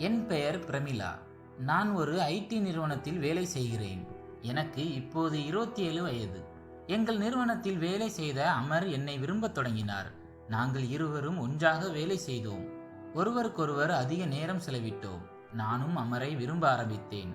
என் பெயர் பிரமிளா. நான் ஒரு ஐடி நிறுவனத்தில் வேலை செய்கிறேன். எனக்கு இப்போது இருபத்தி ஏழு வயது. எங்கள் நிறுவனத்தில் வேலை செய்த அமர் என்னை விரும்பத் தொடங்கினார். நாங்கள் இருவரும் ஒன்றாக வேலை செய்தோம். ஒருவருக்கொருவர் அதிக நேரம் செலவிட்டோம். நானும் அமரை விரும்ப ஆரம்பித்தேன்.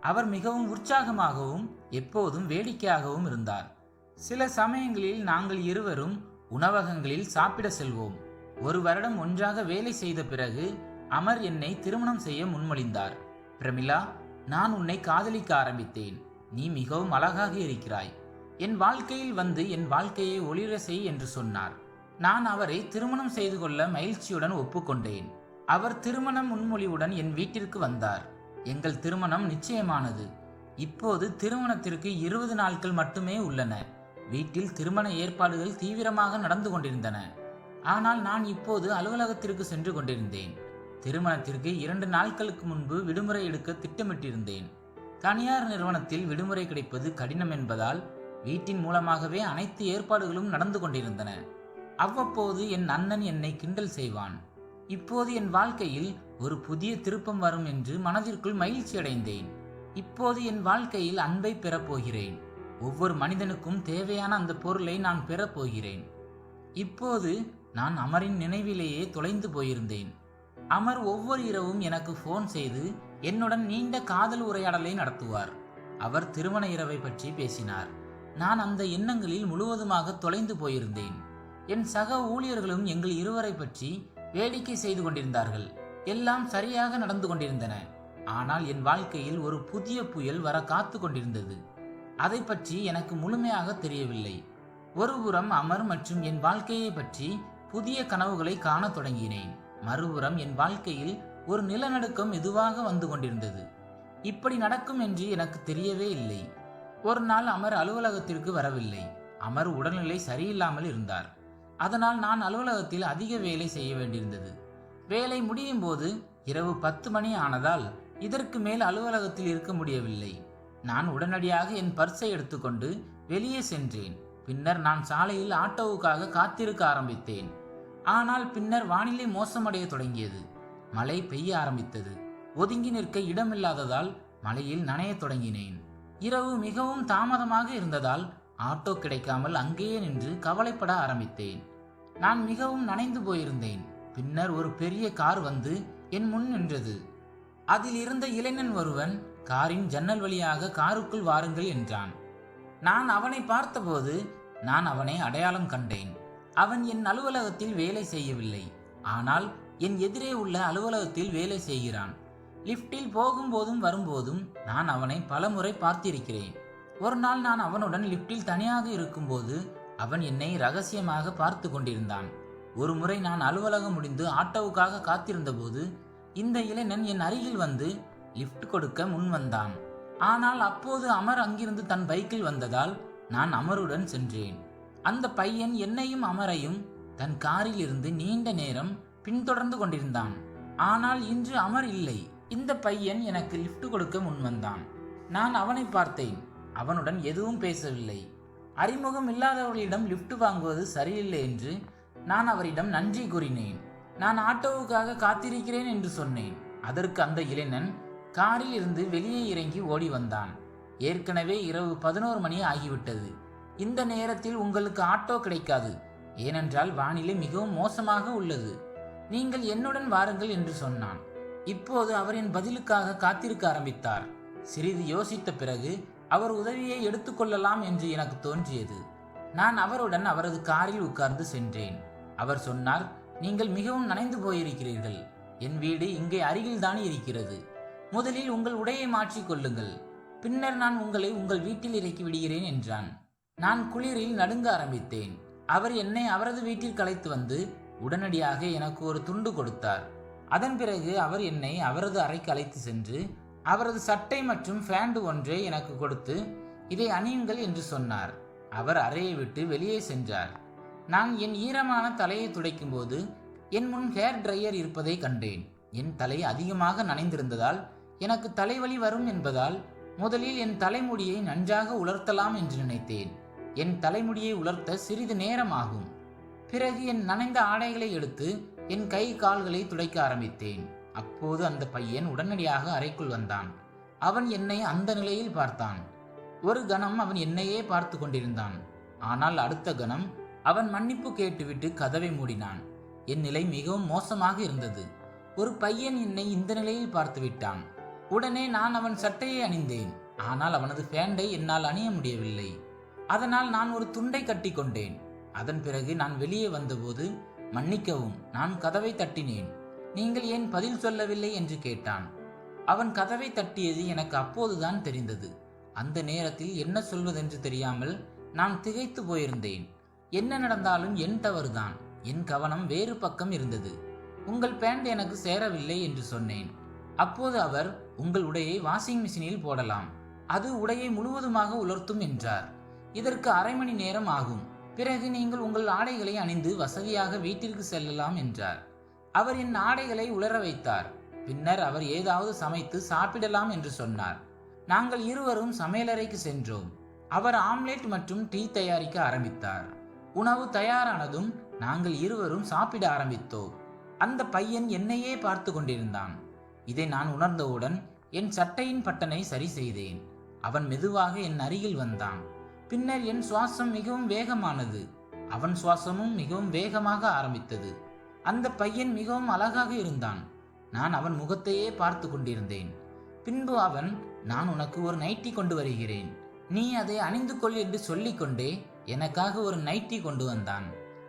அவர் மிகவும் உற்சாகமாகவும் எப்போதும் வேடிக்கையாகவும் இருந்தார். சில சமயங்களில் நாங்கள் இருவரும் உணவகங்களில் சாப்பிட செல்வோம். ஒரு வருடம் ஒன்றாக வேலை செய்த பிறகு அமர் என்னை திருமணம் செய்ய முன்மொழிந்தார். பிரமிளா நான் உன்னை காதலிக்க ஆரம்பித்தேன். நீ மிகவும் அழகாக இருக்கிறாய். என் வாழ்க்கையில் வந்து என் வாழ்க்கையை ஒளிர செய் என்று சொன்னார். நான் அவரை திருமணம் செய்து கொள்ள மகிழ்ச்சியுடன் ஒப்புக்கொண்டேன். அவர் திருமண முன்மொழிவுடன் என் வீட்டிற்கு வந்தார். எங்கள் திருமணம் நிச்சயமானது. இப்போது திருமணத்திற்கு இருபது நாட்கள் மட்டுமே உள்ளன. வீட்டில் திருமண ஏற்பாடுகள் தீவிரமாக நடந்து கொண்டிருந்தன. ஆனால் நான் இப்போது அலுவலகத்திற்கு சென்று கொண்டிருந்தேன். திருமணத்திற்கு இரண்டு நாட்களுக்கு முன்பு விடுமுறை எடுக்க திட்டமிட்டிருந்தேன். தனியார் நிறுவனத்தில் விடுமுறை கிடைப்பது கடினம் என்பதால் வீட்டின் மூலமாகவே அனைத்து ஏற்பாடுகளும் நடந்து கொண்டிருந்தன. அவ்வப்போது என் அண்ணன் என்னை கிண்டல் செய்வான். இப்போது என் வாழ்க்கையில் ஒரு புதிய திருப்பம் வரும் என்று மனதிற்குள் மகிழ்ச்சி அடைந்தேன். இப்போது என் வாழ்க்கையில் அன்பை பெறப்போகிறேன். ஒவ்வொரு மனிதனுக்கும் தேவையான அந்த பொருளை நான் பெறப்போகிறேன். இப்போது நான் அமரின் நினைவிலேயே தொலைந்து போயிருந்தேன். அமர் ஒவ்வொரு இரவும் எனக்கு ஃபோன் செய்து என்னுடன் நீண்ட காதல் உரையாடலை நடத்துவார். அவர் திருமண இரவை பற்றி பேசினார். நான் அந்த எண்ணங்களில் முழுவதுமாக தொலைந்து போயிருந்தேன். என் சக ஊழியர்களும் எங்கள் இருவரை பற்றி வேடிக்கை செய்து கொண்டிருந்தார்கள். எல்லாம் சரியாக நடந்து கொண்டிருந்தன. ஆனால் என் வாழ்க்கையில் ஒரு புதிய புயல் வர காத்து கொண்டிருந்தது. அதை பற்றி எனக்கு முழுமையாக தெரியவில்லை. ஒருபுறம் அமர் மற்றும் என் வாழ்க்கையை பற்றி புதிய கனவுகளை காணத் தொடங்கினேன். மறுபுறம் என் வாழ்க்கையில் ஒரு நிலநடுக்கம் மெதுவாக வந்து கொண்டிருந்தது. இப்படி நடக்கும் என்று எனக்கு தெரியவே இல்லை. ஒரு நாள் அமர் அலுவலகத்திற்கு வரவில்லை. அமர் உடல்நிலை சரியில்லாமல் இருந்தார். அதனால் நான் அலுவலகத்தில் அதிக வேலை செய்ய வேண்டியிருந்தது. வேலை முடியும் போது இரவு பத்து மணி ஆனதால் இதற்கு மேல் அலுவலகத்தில் இருக்க முடியவில்லை. நான் உடனடியாக என் பர்ஸை எடுத்துக்கொண்டு வெளியே சென்றேன். பின்னர் நான் சாலையில் ஆட்டோவுக்காக காத்திருக்க ஆரம்பித்தேன். ஆனால் பின்னர் வானிலை மோசமடைய தொடங்கியது. மழை பெய்ய ஆரம்பித்தது. ஒதுங்கி நிற்க இடமில்லாததால் மழையில் நனைய தொடங்கினேன். இரவு மிகவும் தாமதமாக இருந்ததால் ஆட்டோ கிடைக்காமல் அங்கேயே நின்று கவலைப்பட ஆரம்பித்தேன். நான் மிகவும் நனைந்து போயிருந்தேன். பின்னர் ஒரு பெரிய கார் வந்து என் முன் நின்றது. அதில் இருந்த இளைஞன் ஒருவன் காரின் ஜன்னல் வழியாக காருக்குள் வாருங்கள் என்றான். நான் அவனை பார்த்தபோது நான் அவனை அடையாளம் கண்டேன். அவன் என் அலுவலகத்தில் வேலை செய்யவில்லை. ஆனால் என் எதிரே உள்ள அலுவலகத்தில் வேலை செய்கிறான். லிஃப்டில் போகும்போதும் வரும்போதும் நான் அவனை பலமுறை பார்த்திருக்கிறேன். ஒரு நாள் நான் அவனுடன் லிஃப்டில் தனியாக இருக்கும்போது அவன் என்னை ரகசியமாக பார்த்து கொண்டிருந்தான். ஒரு முறை நான் அலுவலகம் முடிந்து ஆட்டோவுக்காக காத்திருந்தபோது இந்த இளைஞன் என் அருகில் வந்து லிஃப்ட் கொடுக்க முன் வந்தான். ஆனால் அப்போது அமர் அங்கிருந்து தன் பைக்கில் வந்ததால் நான் அமருடன் சென்றேன். அந்த பையன் என்னையும் அமரையும் தன் காரில் இருந்து நீண்ட நேரம் பின்தொடர்ந்து கொண்டிருந்தான். ஆனால் இன்று அமர் இல்லை. இந்த பையன் எனக்கு லிஃப்ட் கொடுக்க முன்வந்தான் நான் அவனை பார்த்தேன். அவனுடன் எதுவும் பேசவில்லை. அறிமுகம் இல்லாதவர்களிடம் லிஃப்ட் வாங்குவது சரியில்லை என்று நான் அவரிடம் நன்றி கூறினேன். நான் ஆட்டோவுக்காக காத்திருக்கிறேன் என்று சொன்னேன். அதற்கு அந்த இளைஞன் காரில் இருந்து வெளியே இறங்கி ஓடி வந்தான். ஏற்கனவே இரவு பதினோரு மணி ஆகிவிட்டது. இந்த நேரத்தில் உங்களுக்கு ஆட்டோ கிடைக்காது. ஏனென்றால் வானிலை மிகவும் மோசமாக உள்ளது. நீங்கள் என்னுடன் வாருங்கள் என்று சொன்னான். இப்போது அவரின் பதிலுக்காக காத்திருக்க ஆரம்பித்தார். சிறிது யோசித்த பிறகு அவர் உதவியை எடுத்துக்கொள்ளலாம் என்று எனக்கு தோன்றியது. நான் அவருடன் அவரது காரில் உட்கார்ந்து சென்றேன். அவர் சொன்னார் நீங்கள் மிகவும் நனைந்து போயிருக்கிறீர்கள். என் வீடு இங்கே அருகில்தான் இருக்கிறது. முதலில் உங்கள் உடையை மாற்றிக்கொள்ளுங்கள் பின்னர் நான் உங்களை உங்கள் வீட்டில் இறக்கி விடுகிறேன் என்றான். நான் குளிரில் நடுங்க ஆரம்பித்தேன். அவர் என்னை அவரது வீட்டில் கலைத்து வந்து உடனடியாக எனக்கு ஒரு துண்டு கொடுத்தார். அதன் பிறகு அவர் என்னை அவரது அறைக்கு அழைத்து சென்று அவரது சட்டை மற்றும் ஃபேண்டு ஒன்றை எனக்கு கொடுத்து இதை அணியுங்கள் என்று சொன்னார். அவர் அறையை விட்டு வெளியே சென்றார். நான் என் ஈரமான தலையை துடைக்கும்போது என் முன் ஹேர் ட்ரையர் இருப்பதை கண்டேன். என் தலை அதிகமாக நனைந்திருந்ததால் எனக்கு தலைவலி வரும் என்பதால் முதலில் என் தலைமுடியை நன்றாக உலர்த்தலாம் என்று நினைத்தேன். என் தலைமுடியை உலர்த்த சிறிது நேரம் ஆகும் பிறகு என் நனைந்த ஆடைகளை எடுத்து என் கை கால்களை துடைக்க ஆரம்பித்தேன். அப்போது அந்த பையன் உடனடியாக அறைக்குள் வந்தான். அவன் என்னை அந்த நிலையில் பார்த்தான். ஒரு கணம் அவன் என்னையே பார்த்து கொண்டிருந்தான். ஆனால் அடுத்த கணம் அவன் மன்னிப்பு கேட்டுவிட்டு கதவை மூடினான். என் நிலை மிகவும் மோசமாக இருந்தது. ஒரு பையன் என்னை இந்த நிலையில் பார்த்து விட்டான். உடனே நான் அவன் சட்டையை அணிந்தேன். ஆனால் அவனது பேண்டை என்னால் அணிய முடியவில்லை. அதனால் நான் ஒரு துண்டை கட்டி கொண்டேன் அதன் பிறகு நான் வெளியே வந்தபோது மன்னிக்கவும் நான் கதவை தட்டினேன். நீங்கள் ஏன் பதில் சொல்லவில்லை? என்று கேட்டான். அவன் கதவை தட்டியது எனக்கு அப்போதுதான் தெரிந்தது. அந்த நேரத்தில் என்ன சொல்வதென்று தெரியாமல் நான் திகைத்து போயிருந்தேன். என்ன நடந்தாலும் என் தவறுதான். என் கவனம் வேறு பக்கம் இருந்தது. உங்கள் பேண்ட் எனக்கு சேரவில்லை என்று சொன்னேன். அப்போது அவர் உங்கள் உடையை வாஷிங் மிஷினில் போடலாம். அது உடையை முழுவதுமாக உலர்த்தும் என்றார். இதற்கு அரை மணி நேரம் ஆகும். பிறகு நீங்கள் உங்கள் ஆடைகளை அணிந்து வசதியாக வீட்டிற்கு செல்லலாம் என்றார். அவர் என் ஆடைகளை உலர வைத்தார். பின்னர் அவர் ஏதாவது சமைத்து சாப்பிடலாம் என்று சொன்னார். நாங்கள் இருவரும் சமையலறைக்கு சென்றோம். அவர் ஆம்லெட் மற்றும் டீ தயாரிக்க ஆரம்பித்தார். உணவு தயாரானதும் நாங்கள் இருவரும் சாப்பிட ஆரம்பித்தோம். அந்த பையன் என்னையே பார்த்து கொண்டிருந்தான். இதை நான் உணர்ந்தவுடன் என் சட்டையின் பட்டனை சரி செய்தேன். அவன் மெதுவாக என் அருகில் வந்தான். பின்னர் என் சுவாசம் மிகவும் வேகமானது. அவன் சுவாசமும் மிகவும் வேகமாக ஆரம்பித்தது. அந்த பையன் மிகவும் அழகாக இருந்தான். நான் அவன் முகத்தையே பார்த்து கொண்டிருந்தேன். பின்பு அவன் நான் உனக்கு ஒரு நைட்டி கொண்டு வருகிறேன். நீ அதை அணிந்து கொள் என்று சொல்லிக்கொண்டே எனக்காக ஒரு நைட்டி கொண்டு வந்தான்.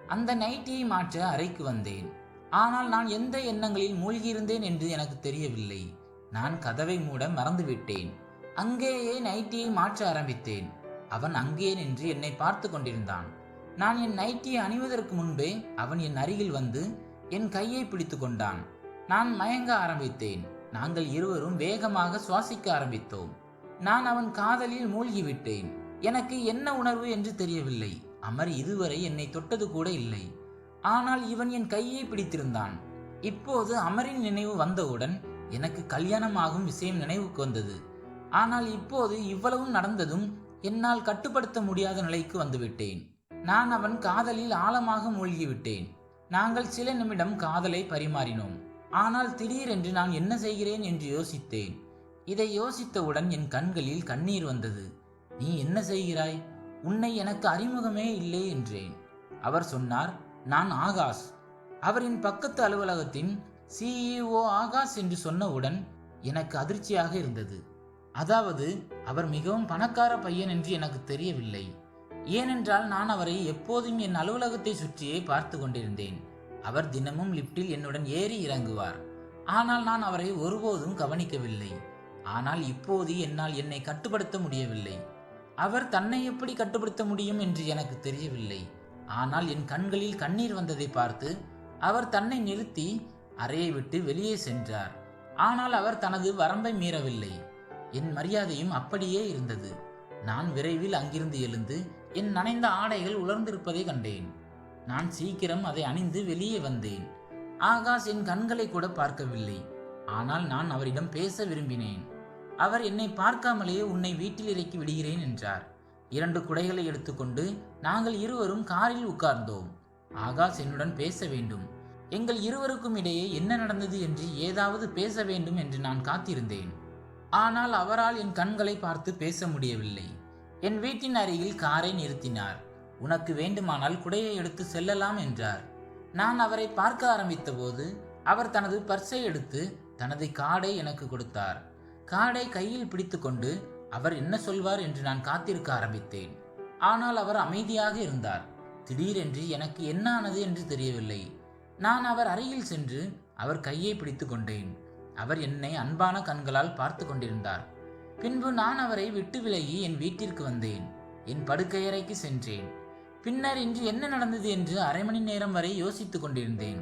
அந்த நைட்டியை மாற்ற அறைக்கு வந்தேன். ஆனால் நான் எந்த எண்ணங்களில் மூழ்கியிருந்தேன் என்று எனக்கு தெரியவில்லை. நான் கதவை மூட மறந்துவிட்டேன். அங்கேயே நைட்டியை மாற்ற ஆரம்பித்தேன். அவன் அங்கே நின்று என்னை பார்த்து கொண்டிருந்தான். நான் என் நைட்டியை அணிவதற்கு முன்பே அவன் என் அருகில் வந்து என் கையை பிடித்து கொண்டான். நான் மயங்க ஆரம்பித்தேன். நாங்கள் இருவரும் வேகமாக சுவாசிக்க ஆரம்பித்தோம். நான் அவன் காதலில் மூழ்கிவிட்டேன். எனக்கு என்ன உணர்வு என்று தெரியவில்லை. அமர் இதுவரை என்னை தொட்டது கூட இல்லை. ஆனால் இவன் என் கையை பிடித்திருந்தான். இப்போது அமரின் நினைவு வந்தவுடன் எனக்கு கல்யாணமாகும் விஷயம் நினைவுக்கு வந்தது. ஆனால் இப்போது இவ்வளவும் நடந்ததும் என்னால் கட்டுப்படுத்த முடியாத நிலைக்கு வந்துவிட்டேன். நான் அவன் காதலில் ஆழமாக மூழ்கிவிட்டேன். நாங்கள் சில நிமிடம் காதலை பரிமாறினோம். ஆனால் திடீரென்று நான் என்ன செய்கிறேன்? என்று யோசித்தேன். இதை யோசித்தவுடன் என் கண்களில் கண்ணீர் வந்தது. நீ என்ன செய்கிறாய்? உன்னை எனக்கு அறிமுகமே இல்லை என்றேன். அவர் சொன்னார் நான் ஆகாஷ். அவரின் பக்கத்து அலுவலகத்தின் சிஇஓ ஆகாஷ் என்று சொன்னவுடன் எனக்கு அதிர்ச்சியாக இருந்தது. அதாவது அவர் மிகவும் பணக்கார பையன் என்று எனக்கு தெரியவில்லை. ஏனென்றால் நான் அவரை எப்போதும் என் அலுவலகத்தை சுற்றியே பார்த்து கொண்டிருந்தேன். அவர் தினமும் லிப்டில் என்னுடன் ஏறி இறங்குவார். ஆனால் நான் அவரை ஒருபோதும் கவனிக்கவில்லை. ஆனால் இப்போது என்னால் என்னை கட்டுப்படுத்த முடியவில்லை. அவர் தன்னை எப்படி கட்டுப்படுத்த முடியும் என்று எனக்கு தெரியவில்லை. ஆனால் என் கண்களில் கண்ணீர் வந்ததை பார்த்து அவர் தன்னை நிறுத்தி அறையை விட்டு வெளியே சென்றார். ஆனால் அவர் தனது வரம்பை மீறவில்லை. என் மரியாதையும் அப்படியே இருந்தது. நான் விரைவில் அங்கிருந்து எழுந்து என் நனைந்த ஆடைகள் உலர்ந்திருப்பதை கண்டேன். நான் சீக்கிரம் அதை அணிந்து வெளியே வந்தேன். ஆகாஷ் என் கண்களை கூட பார்க்கவில்லை. ஆனால் நான் அவரிடம் பேச விரும்பினேன். அவர் என்னை பார்க்காமலேயே உன்னை வீட்டில் இறக்கி விடுகிறேன் என்றார். இரண்டு குடைகளை எடுத்துக்கொண்டு நாங்கள் இருவரும் காரில் உட்கார்ந்தோம். ஆகாஷ் என்னுடன் பேச வேண்டும். எங்கள் இருவருக்கும் இடையே என்ன நடந்தது என்று ஏதாவது பேச வேண்டும் என்று நான் காத்திருந்தேன். ஆனால் அவரால் என் கண்களை பார்த்து பேச முடியவில்லை. என் வீட்டின் அருகில் காரை நிறுத்தினார். உனக்கு வேண்டுமானால் குடையை எடுத்து செல்லலாம் என்றார். நான் அவரை பார்க்க ஆரம்பித்தபோது அவர் தனது பர்ஸை எடுத்து தனது கார்டை எனக்கு கொடுத்தார். கார்டை கையில் பிடித்துக்கொண்டு அவர் என்ன சொல்வார் என்று நான் காத்திருக்க ஆரம்பித்தேன். ஆனால் அவர் அமைதியாக இருந்தார். திடீரென்று எனக்கு என்ன ஆனது என்று தெரியவில்லை. நான் அவர் அருகில் சென்று அவர் கையை பிடித்து கொண்டேன் அவர் என்னை அன்பான கண்களால் பார்த்து கொண்டிருந்தார். பின்பு நான் அவரை விட்டு விலகி என் வீட்டிற்கு வந்தேன். என் படுக்கையறைக்கு சென்றேன். பின்னர் இன்று என்ன நடந்தது என்று அரை மணி நேரம் வரை யோசித்துக் கொண்டிருந்தேன்.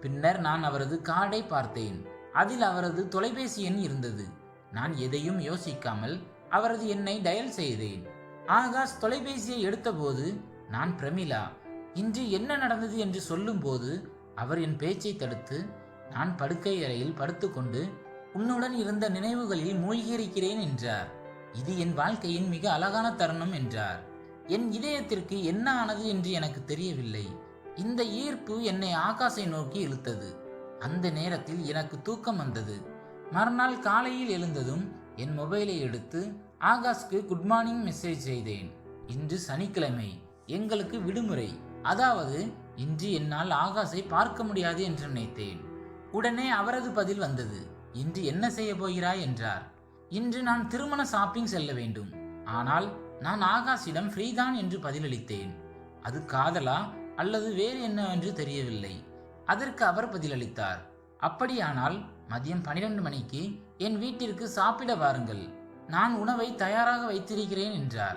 பின்னர் நான் அவரது கார்டை பார்த்தேன். அதில் அவரது தொலைபேசி எண் இருந்தது. நான் எதையும் யோசிக்காமல் அவரது எண்ணை டயல் செய்தேன். ஆகாஷ் தொலைபேசியை எடுத்தபோது நான் பிரமிளா இன்று என்ன நடந்தது? என்று சொல்லும்போது அவர் என் பேச்சை தடுத்து நான் படுக்கை அறையில் படுத்துக்கொண்டு உன்னுடன் இருந்த நினைவுகளில் மூழ்கியிருக்கிறேன் என்றார். இது என் வாழ்க்கையின் மிக அழகான தருணம் என்றார். என் இதயத்திற்கு என்ன ஆனது என்று எனக்கு தெரியவில்லை. இந்த ஈர்ப்பு என்னை ஆகாசை நோக்கி இழுத்தது. அந்த நேரத்தில் எனக்கு தூக்கம் வந்தது. மறுநாள் காலையில் எழுந்ததும் என் மொபைலை எடுத்து ஆகாஷ்க்கு குட் மார்னிங் மெசேஜ் செய்தேன். இன்று சனிக்கிழமை. எங்களுக்கு விடுமுறை. அதாவது இன்று என்னால் ஆகாஷை பார்க்க முடியாது என்று நினைத்தேன். உடனே அவரது பதில் வந்தது. இன்று என்ன செய்ய போகிறாய்? என்றார். இன்று நான் திருமண ஷாப்பிங் செல்ல வேண்டும். ஆனால் நான் ஆகாஷிடம் ஃப்ரீதான் என்று பதிலளித்தேன். அது காதலா? அல்லது வேறு என்னவென்று தெரியவில்லை. அதற்கு அவர் பதிலளித்தார். அப்படியானால் மதியம் பனிரெண்டு மணிக்கு என் வீட்டிற்கு சாப்பிட வாருங்கள். நான் உணவை தயாராக வைத்திருக்கிறேன் என்றார்.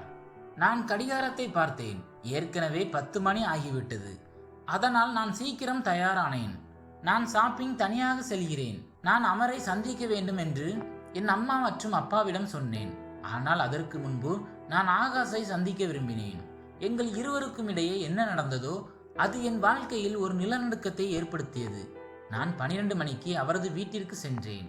நான் கடிகாரத்தை பார்த்தேன். ஏற்கனவே பத்து மணி ஆகிவிட்டது. அதனால் நான் சீக்கிரம் தயாரானேன். நான் ஷாப்பிங் தனியாக செல்கிறேன். நான் அமரை சந்திக்க வேண்டும் என்று என் அம்மா மற்றும் அப்பாவிடம் சொன்னேன். ஆனால் அதற்கு முன்பு நான் ஆகாஷை சந்திக்க விரும்பினேன். எங்கள் இருவருக்கும் இடையே என்ன நடந்ததோ அது என் வாழ்க்கையில் ஒரு நிலநடுக்கத்தை ஏற்படுத்தியது. நான் பனிரெண்டு மணிக்கு அவரது வீட்டிற்கு சென்றேன்.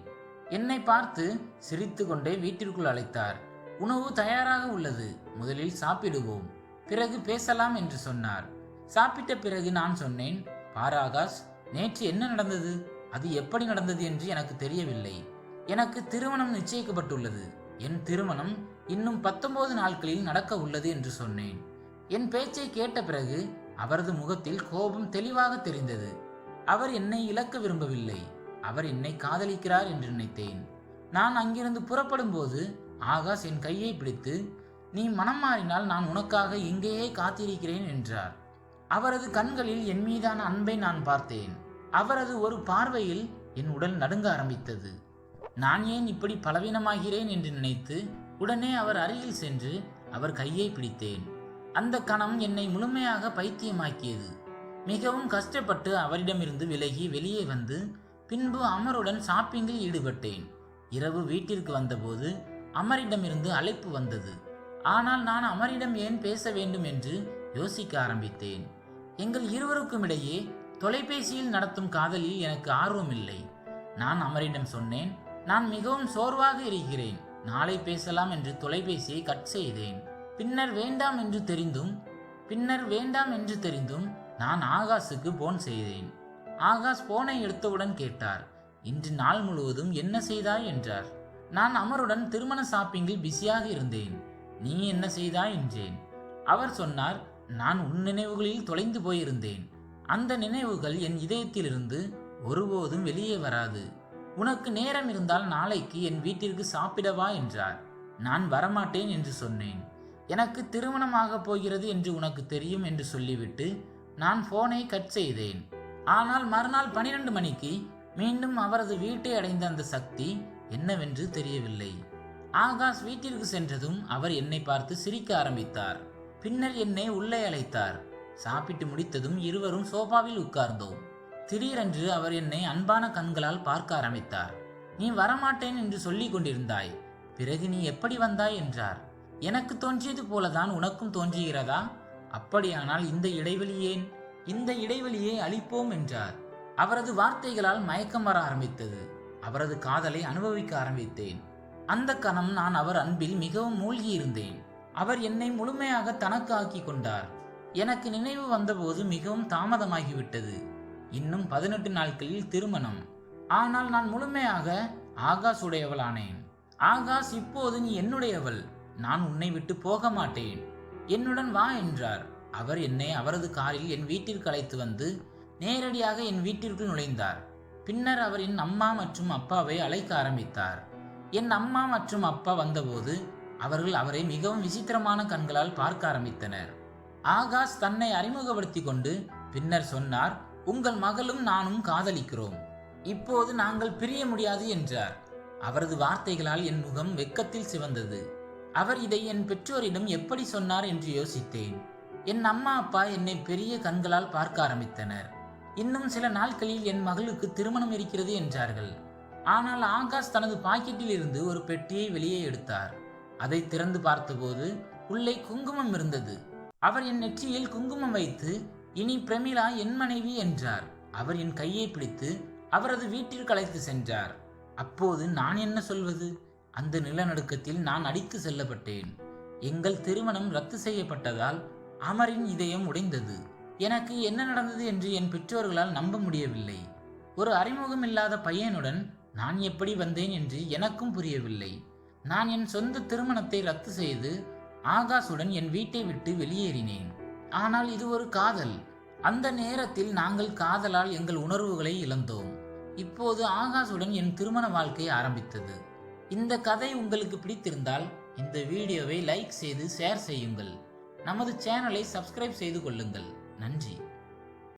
என்னை பார்த்து சிரித்துக்கொண்டே வீட்டிற்குள் அழைத்தார். உணவு தயாராக உள்ளது. முதலில் சாப்பிடுவோம். பிறகு பேசலாம் என்று சொன்னார். சாப்பிட்ட பிறகு நான் சொன்னேன் பாராகாஷ் நேற்று என்ன நடந்தது? அது எப்படி நடந்தது என்று எனக்கு தெரியவில்லை. எனக்கு திருமணம் நிச்சயிக்கப்பட்டுள்ளது. என் திருமணம் இன்னும் பத்தொன்பது நாட்களில் நடக்க உள்ளது என்று சொன்னேன். என் பேச்சை கேட்ட பிறகு அவரது முகத்தில் கோபம் தெளிவாக தெரிந்தது. அவர் என்னை இழக்க விரும்பவில்லை. அவர் என்னை காதலிக்கிறார் என்று நினைத்தேன். நான் அங்கிருந்து புறப்படும் போது ஆகாஷ் என் கையை பிடித்து நீ மனம் மாறினால் நான் உனக்காக இங்கேயே காத்திருக்கிறேன் என்றார். அவரது கண்களில் என் மீதான அன்பை நான் பார்த்தேன். அவரது ஒரு பார்வையில் என் உடல் நடுங்க ஆரம்பித்தது. நான் ஏன் இப்படி பலவீனமாகிறேன் என்று நினைத்து உடனே அவர் அருகில் சென்று அவர் கையை பிடித்தேன். அந்த கணம் என்னை முழுமையாக பைத்தியமாக்கியது. மிகவும் கஷ்டப்பட்டு அவரிடமிருந்து விலகி வெளியே வந்து பின்பு அமருடன் ஷாப்பிங்கில் ஈடுபட்டேன். இரவு வீட்டிற்கு வந்தபோது அமரிடமிருந்து அழைப்பு வந்தது. ஆனால் நான் அமரிடம் ஏன் பேச வேண்டும் என்று யோசிக்க ஆரம்பித்தேன். எங்கள் இருவருக்கும் இடையே தொலைபேசியில் நடத்தும் காதலில் எனக்கு ஆர்வமில்லை. நான் அமரிடம் சொன்னேன் நான் மிகவும் சோர்வாக இருக்கிறேன். நாளை பேசலாம் என்று தொலைபேசியை கட் செய்தேன். பின்னர் வேண்டாம் என்று தெரிந்தும் பின்னர் வேண்டாம் என்று தெரிந்தும் நான் ஆகாஷுக்கு போன் செய்தேன். ஆகாஷ் போனை எடுத்தவுடன் கேட்டார் இன்று நாள் முழுவதும் என்ன செய்தாய்? என்றார். நான் அமருடன் திருமண ஷாப்பிங்கில் பிஸியாக இருந்தேன். நீ என்ன செய்தாய்? என்றேன். அவர் சொன்னார் நான் உன் நினைவுகளில் தொலைந்து போயிருந்தேன். அந்த நினைவுகள் என் இதயத்திலிருந்து ஒருபோதும் வெளியே வராது. உனக்கு நேரம் இருந்தால் நாளைக்கு என் வீட்டிற்கு சாப்பிடவா என்றார். நான் வரமாட்டேன் என்று சொன்னேன். எனக்கு திருமணமாக போகிறது என்று உனக்கு தெரியும் என்று சொல்லிவிட்டு நான் போனை கட் செய்தேன். ஆனால் மறுநாள் பனிரெண்டு மணிக்கு மீண்டும் அவரது வீட்டை அடைந்த அந்த சக்தி என்னவென்று தெரியவில்லை. ஆகாஷ் வீட்டிற்கு சென்றதும் அவர் என்னை பார்த்து சிரிக்க ஆரம்பித்தார். பின்னர் என்னை உள்ளே அழைத்தார். சாப்பிட்டு முடித்ததும் இருவரும் சோபாவில் உட்கார்ந்தோம். திடீரென்று அவர் என்னை அன்பான கண்களால் பார்க்க ஆரம்பித்தார். நீ வரமாட்டேன் என்று சொல்லிக் கொண்டிருந்தாய். பிறகு நீ எப்படி வந்தாய்? என்றார். எனக்கு தோன்றியது போலதான் உனக்கும் தோன்றுகிறதா? அப்படியானால் இந்த இடைவெளி ஏன்? இந்த இடைவெளியை அழிப்போம் என்றார். அவரது வார்த்தைகளால் மயக்கம் வர ஆரம்பித்தது. அவரது காதலை அனுபவிக்க ஆரம்பித்தேன். அந்த கணம் நான் அவர் அன்பில் மிகவும் மூழ்கி இருந்தேன் அவர் என்னை முழுமையாக தனக்கு ஆக்கி கொண்டார். எனக்கு நினைவு வந்தபோது மிகவும் தாமதமாகிவிட்டது. இன்னும் பதினெட்டு நாட்களில் திருமணம். ஆனால் நான் முழுமையாக ஆகாஷ் உடையவளானேன் ஆகாஷ் இப்போது நீ என்னுடையவள். நான் உன்னை விட்டு போக மாட்டேன். என்னுடன் வா என்றார். அவர் என்னை அவரது காரில் என் வீட்டிற்கு அழைத்து வந்து நேரடியாக என் வீட்டிற்குள் நுழைந்தார். பின்னர் அவர் என் அம்மா மற்றும் அப்பாவை அழைக்க ஆரம்பித்தார். என் அம்மா மற்றும் அப்பா வந்தபோது அவர்கள் அவரை மிகவும் விசித்திரமான கண்களால் பார்க்க ஆரம்பித்தனர். ஆகாஷ் தன்னை அறிமுகப்படுத்தி கொண்டு பின்னர் சொன்னார் உங்கள் மகளும் நானும் காதலிக்கிறோம். இப்போது நாங்கள் பிரிய முடியாது என்றார். அவரது வார்த்தைகளால் என் முகம் வெக்கத்தில் சிவந்தது. அவர் இதை என் பெற்றோரிடம் எப்படி சொன்னார் என்று யோசித்தேன். என் அம்மா அப்பா என்னை பெரிய கண்களால் பார்க்க ஆரம்பித்தனர். இன்னும் சில நாட்களில் என் மகளுக்கு திருமணம் இருக்கிறது என்றார்கள். ஆனால் ஆகாஷ் தனது பாக்கெட்டில் இருந்து ஒரு பெட்டியை வெளியே எடுத்தார். அதை திறந்து பார்த்தபோது உள்ளே குங்குமம் இருந்தது. அவர் என் நெற்றியில் குங்குமம் வைத்து இனி பிரமிளா என் மனைவி என்றார். அவர் என் கையை பிடித்து அவரது வீட்டிற்கு அழைத்து சென்றார். அப்போது நான் என்ன சொல்வது? அந்த நிலநடுக்கத்தில் நான் அடித்து செல்லப்பட்டேன். எங்கள் திருமணம் ரத்து செய்யப்பட்டதால் அமரின் இதயம் உடைந்தது. எனக்கு என்ன நடந்தது என்று என் பெற்றோர்களால் நம்ப முடியவில்லை. ஒரு அறிமுகம் இல்லாத பையனுடன் நான் எப்படி வந்தேன் என்று எனக்கும் புரியவில்லை. நான் என் சொந்த திருமணத்தை ரத்து செய்து ஆகாஷுடன் என் வீட்டை விட்டு வெளியேறினேன். ஆனால் இது ஒரு காதல். அந்த நேரத்தில் நாங்கள் காதலால் எங்கள் உணர்வுகளை இழந்தோம். இப்போது ஆகாஷுடன் என் திருமண வாழ்க்கை ஆரம்பித்தது. இந்த கதை உங்களுக்கு பிடித்திருந்தால் இந்த வீடியோவை லைக் செய்து ஷேர் செய்யுங்கள். நமது சேனலை சப்ஸ்கிரைப் செய்து கொள்ளுங்கள். நன்றி.